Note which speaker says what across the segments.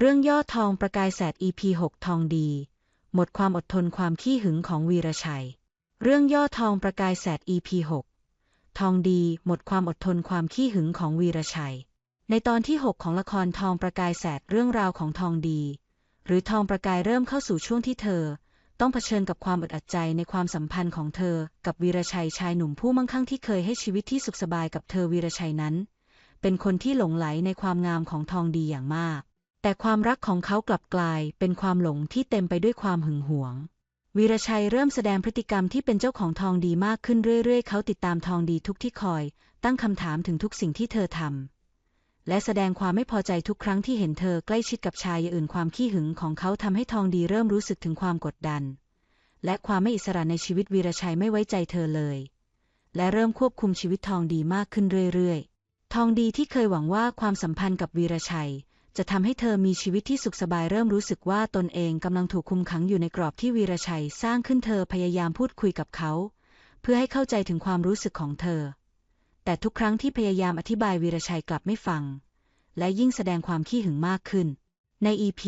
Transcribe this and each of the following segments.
Speaker 1: เรื่องย่อทองประกายแสด EP 6 ทองดี หมดความอดทนความขี้หึงของวีรชัย เรื่องย่อทองประกายแสด EP 6 ทองดี หมดความอดทนความขี้หึงของวีรชัย ในตอนที่ 6 ของละครทองประกายแสดเรื่องราวของทองดี หรือทองประกายเริ่มเข้าสู่ช่วงที่เธอ ต้องเผชิญกับความอึดอัดใจในความสัมพันธ์ของเธอ กับวีรชัยชายหนุ่มผู้มั่งคั่งที่เคยให้ชีวิตที่สุขสบายกับเธอวีรชัยนั้น เป็นคนที่หลงไหลในความงามของทองดีอย่างมาก แต่ความรักของเขากลับกลายเป็นความหลงที่เต็มไปด้วยความหึงหวง วีรชัยเริ่มแสดงพฤติกรรมที่เป็นเจ้าของทองดีมากขึ้นเรื่อยๆ เขาติดตามทองดีทุกที่คอย ตั้งคำถามถึงทุกสิ่งที่เธอทำและแสดงความไม่พอใจทุกครั้งที่เห็นเธอใกล้ชิดกับชายอื่นความขี้หึงของเขาทำให้ทองดีเริ่มรู้สึกถึงความกดดัน และความไม่อิสระในชีวิตวีรชัยไม่ไว้ใจเธอเลย และเริ่มควบคุมชีวิตทองดีมากขึ้นเรื่อยๆ ทองดีที่เคยหวังว่าความสัมพันธ์กับวีรชัย จะทำให้เธอมีชีวิตที่สุขสบายเริ่มรู้สึกว่าตนเองกำลังถูกคุมขังอยู่ในกรอบที่วีรชัยสร้างขึ้นเธอพยายามพูดคุยกับเขา เพื่อให้เข้าใจถึงความรู้สึกของเธอ แต่ทุกครั้งที่พยายามอธิบายวีรชัยกลับไม่ฟัง และยิ่งแสดงความขี้หึงมากขึ้น ใน EP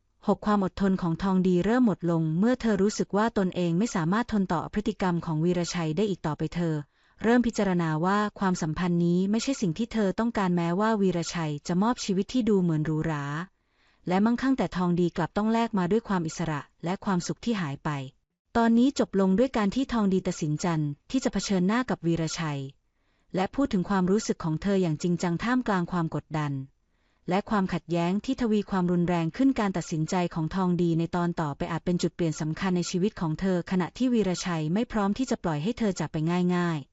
Speaker 1: 6 ความอดทนของทองดีเริ่มหมดลง เมื่อเธอรู้สึกว่าตนเองไม่สามารถทนต่อพฤติกรรมของวีรชัยได้อีกต่อไปเธอ เริ่มพิจารณาว่าความสัมพันธ์นี้ไม่ใช่สิ่งที่เธอต้องการแม้ว่าวีรชัยจะมอบชีวิตที่ดูเหมือนหรูหรา และมั่งคั่งแต่ทองดีกลับต้องแลกมาด้วยความอิสระและความสุขที่หายไป ตอนนี้จบลงด้วยการที่ทองดีตัดสินใจที่จะเผชิญหน้ากับวีรชัย และพูดถึงความรู้สึกของเธออย่างจริงจังท่ามกลางความกดดัน และความขัดแย้งที่ทวีความรุนแรงขึ้นการตัดสินใจของทองดีในตอนต่อไปอาจเป็นจุดเปลี่ยนสำคัญในชีวิตของเธอ ขณะที่วีรชัยไม่พร้อมที่จะปล่อยให้เธอจากไปง่าย ๆ